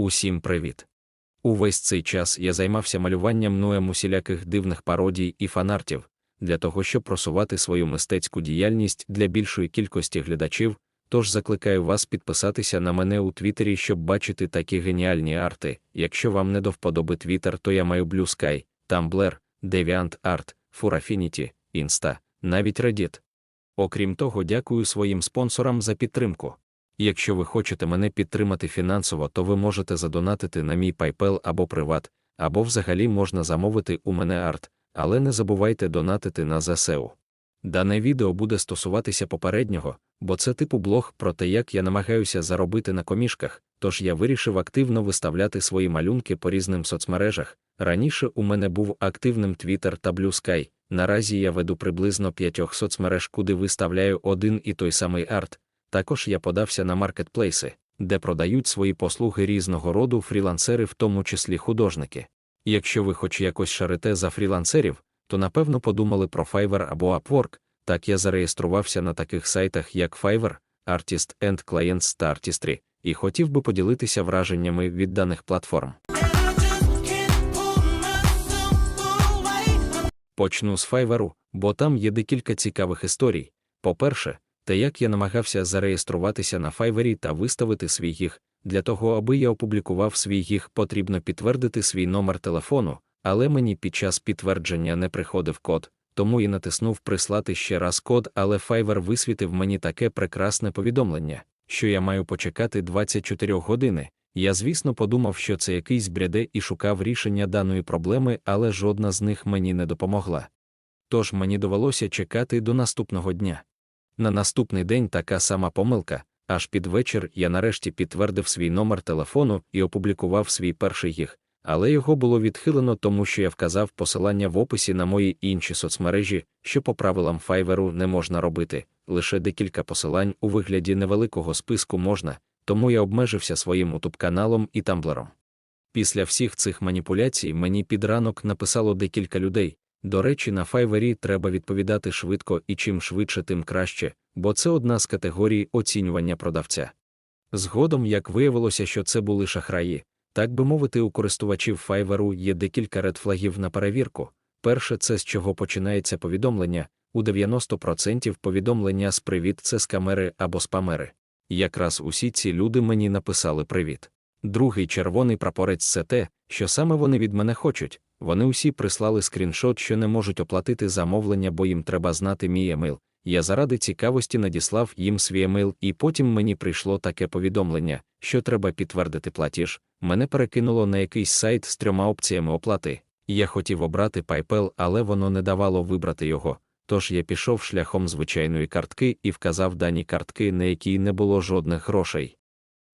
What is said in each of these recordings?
Усім привіт! Увесь цей час я займався малюванням нуем усіляких дивних пародій і фанартів для того, щоб просувати свою мистецьку діяльність для більшої кількості глядачів. Тож закликаю вас підписатися на мене у Твіттері, щоб бачити такі геніальні арти. Якщо вам не до вподоби Твіттер, то я маю Blue Sky, Tumblr, DeviantArt, Furaffinity, Insta, навіть Reddit. Окрім того, дякую своїм спонсорам за підтримку. Якщо ви хочете мене підтримати фінансово, то ви можете задонатити на мій PayPal або Приват, або взагалі можна замовити у мене арт, але не забувайте донатити на ЗСУ. Дане відео буде стосуватися попереднього, бо це типу блог про те, як я намагаюся заробити на комішках, тож я вирішив активно виставляти свої малюнки по різним соцмережах. Раніше у мене був активним Twitter та Blue Sky, наразі я веду приблизно п'ятьох соцмереж, куди виставляю один і той самий арт. Також я подався на маркетплейси, де продають свої послуги різного роду фрілансери, в тому числі художники. Якщо ви хоч якось шарите за фрілансерів, то напевно подумали про Fiverr або Upwork, так я зареєструвався на таких сайтах, як Fiverr, Artist and Clients та Artistry, і хотів би поділитися враженнями від даних платформ. Почну з Fiverr, бо там є декілька цікавих історій. По-перше, те, як я намагався зареєструватися на Fiverr та виставити свій їх, для того, аби я опублікував свій їх, потрібно підтвердити свій номер телефону, але мені під час підтвердження не приходив код, тому і натиснув прислати ще раз код, але Fiverr висвітив мені таке прекрасне повідомлення, що я маю почекати 24 години. Я, звісно, подумав, що це якийсь бряде і шукав рішення даної проблеми, але жодна з них мені не допомогла. Тож мені довелося чекати до наступного дня. На наступний день така сама помилка, аж під вечір я нарешті підтвердив свій номер телефону і опублікував свій перший їх, але його було відхилено, тому що я вказав посилання в описі на мої інші соцмережі, що по правилам файверу не можна робити, лише декілька посилань у вигляді невеликого списку можна, тому я обмежився своїм ютуб каналом і тамблером. Після всіх цих маніпуляцій мені під ранок написало декілька людей. До речі, на файвері треба відповідати швидко і чим швидше, тим краще, бо це одна з категорій оцінювання продавця. Згодом, як виявилося, що це були шахраї, так би мовити, у користувачів файверу є декілька редфлагів на перевірку. Перше, це з чого починається повідомлення, у 90% повідомлення з привіт це з камери або спамери. Якраз усі ці люди мені написали привіт. Другий червоний прапорець це те, що саме вони від мене хочуть. Вони усі прислали скріншот, що не можуть оплатити замовлення, бо їм треба знати мій емейл. Я заради цікавості надіслав їм свій емейл, і потім мені прийшло таке повідомлення, що треба підтвердити платіж. Мене перекинуло на якийсь сайт з трьома опціями оплати. Я хотів обрати PayPal, але воно не давало вибрати його. Тож я пішов шляхом звичайної картки і вказав дані картки, на якій не було жодних грошей.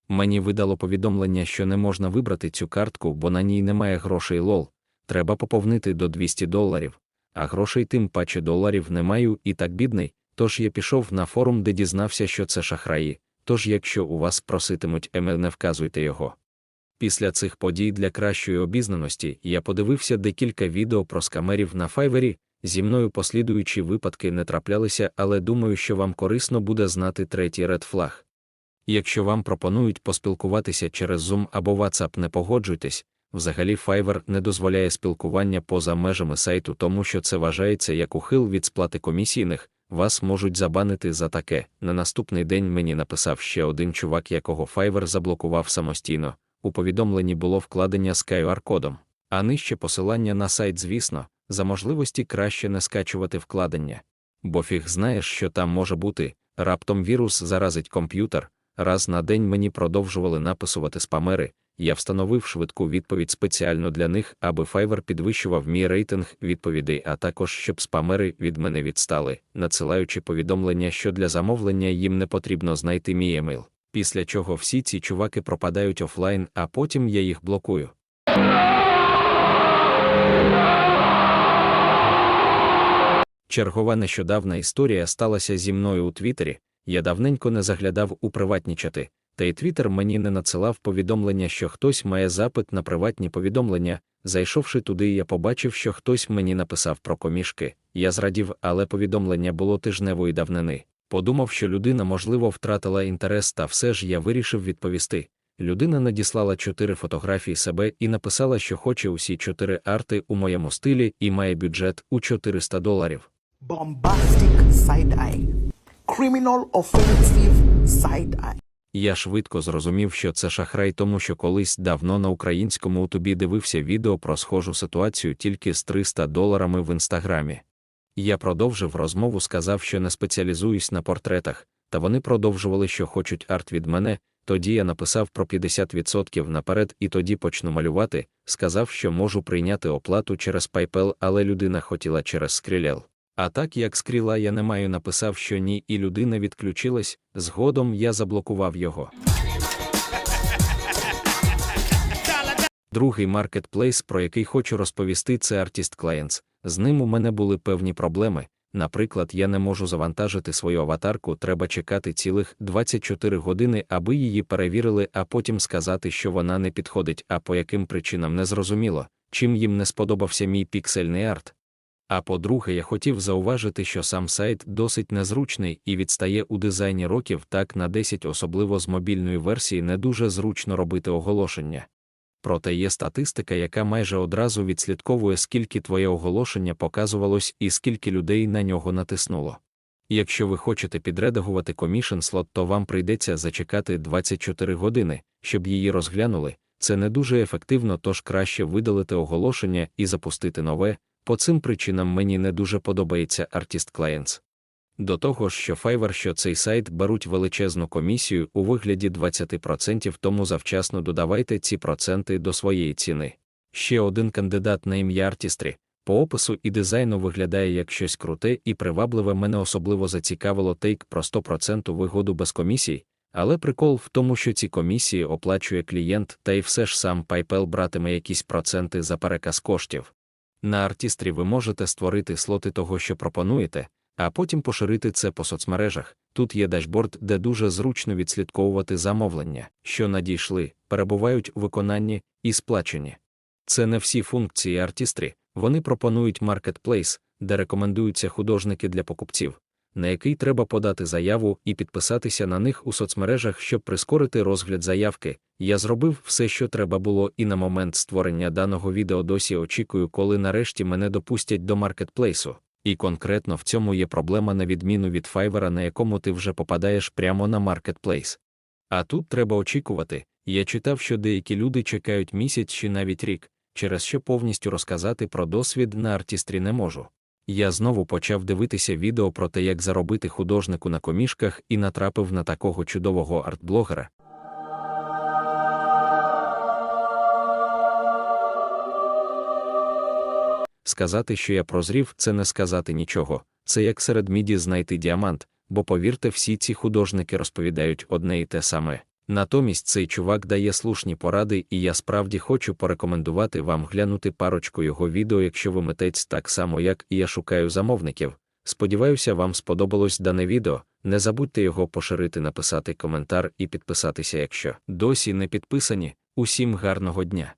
Мені видало повідомлення, що не можна вибрати цю картку, бо на ній немає грошей лол. Треба поповнити до 200 доларів, а грошей тим паче доларів не маю і так бідний. Тож я пішов на форум, де дізнався, що це шахраї. Тож, якщо у вас проситимуть емейл, не вказуйте його. Після цих подій для кращої обізнаності я подивився декілька відео про скамерів на файвері. Зі мною послідуючі випадки не траплялися, але думаю, що вам корисно буде знати третій редфлаг. Якщо вам пропонують поспілкуватися через Zoom або WhatsApp, не погоджуйтесь, взагалі Fiverr не дозволяє спілкування поза межами сайту, тому що це вважається як ухил від сплати комісійних, вас можуть забанити за таке. На наступний день мені написав ще один чувак, якого Fiverr заблокував самостійно. У повідомленні було вкладення з QR-кодом, а нижче посилання на сайт, звісно, за можливості краще не скачувати вкладення. Бо фіг знаєш, що там може бути, раптом вірус заразить комп'ютер. Раз на день мені продовжували написувати спамери, я встановив швидку відповідь спеціально для них, аби Fiverr підвищував мій рейтинг відповідей, а також щоб спамери від мене відстали, надсилаючи повідомлення, що для замовлення їм не потрібно знайти мій емейл. Після чого всі ці чуваки пропадають офлайн, а потім я їх блокую. Чергова нещодавна історія сталася зі мною у Твіттері. Я давненько не заглядав у приватні чати, та й Твіттер мені не надсилав повідомлення, що хтось має запит на приватні повідомлення. Зайшовши туди, я побачив, що хтось мені написав про комішки. Я зрадів, але повідомлення було тижневої давнини. Подумав, що людина, можливо, втратила інтерес, та все ж я вирішив відповісти. Людина надіслала чотири фотографії себе і написала, що хоче усі чотири арти у моєму стилі і має бюджет у 400 доларів. bombastic side eye, criminal offensive. Я швидко зрозумів, що це шахрай, тому що колись давно на українському утубі дивився відео про схожу ситуацію тільки з 300 доларами в інстаграмі. Я продовжив розмову, сказав, що не спеціалізуюсь на портретах, та вони продовжували, що хочуть арт від мене. Тоді я написав про 50% наперед і тоді почну малювати, сказав, що можу прийняти оплату через PayPal, але людина хотіла через Skrill. А так як скріла я не маю, написав, що ні, і людина відключилась, згодом я заблокував його. Другий маркетплейс, про який хочу розповісти, це Artist Clients. З ним у мене були певні проблеми. Наприклад, я не можу завантажити свою аватарку, треба чекати цілих 24 години, аби її перевірили, а потім сказати, що вона не підходить, а по яким причинам не зрозуміло, чим їм не сподобався мій піксельний арт. А по-друге, я хотів зауважити, що сам сайт досить незручний і відстає у дизайні років так на 10, особливо з мобільної версії, не дуже зручно робити оголошення. Проте є статистика, яка майже одразу відслідковує, скільки твоє оголошення показувалось і скільки людей на нього натиснуло. Якщо ви хочете підредагувати комішен слот, то вам прийдеться зачекати 24 години, щоб її розглянули. Це не дуже ефективно, тож краще видалити оголошення і запустити нове. По цим причинам мені не дуже подобається Artist Clients. До того ж, що Fiverr, що цей сайт беруть величезну комісію у вигляді 20%, тому завчасно додавайте ці проценти до своєї ціни. Ще один кандидат на ім'я Artistry. По опису і дизайну виглядає як щось круте і привабливе мене особливо зацікавило тейк про 100% вигоду без комісій, але прикол в тому, що ці комісії оплачує клієнт, та й все ж сам PayPal братиме якісь проценти за переказ коштів. На артістрі ви можете створити слоти того, що пропонуєте, а потім поширити це по соцмережах. Тут є дашборд, де дуже зручно відслідковувати замовлення, що надійшли, перебувають у виконанні і сплачені. Це не всі функції артістрі, вони пропонують маркетплейс, де рекомендуються художники для покупців, на який треба подати заяву і підписатися на них у соцмережах, щоб прискорити розгляд заявки. Я зробив все, що треба було, і на момент створення даного відео досі очікую, коли нарешті мене допустять до маркетплейсу. І конкретно в цьому є проблема на відміну від Fiverr, на якому ти вже попадаєш прямо на маркетплейс. А тут треба очікувати. Я читав, що деякі люди чекають місяць чи навіть рік, через що повністю розказати про досвід на артістрі не можу. Я знову почав дивитися відео про те, як заробити художнику на комішках, і натрапив на такого чудового артблогера. Сказати, що я прозрів, це не сказати нічого. Це як серед міді знайти діамант, бо повірте, всі ці художники розповідають одне і те саме. Натомість цей чувак дає слушні поради, і я справді хочу порекомендувати вам глянути парочку його відео, якщо ви митець так само, як і я шукаю замовників. Сподіваюся, вам сподобалось дане відео. Не забудьте його поширити, написати коментар і підписатися, якщо досі не підписані. Усім гарного дня!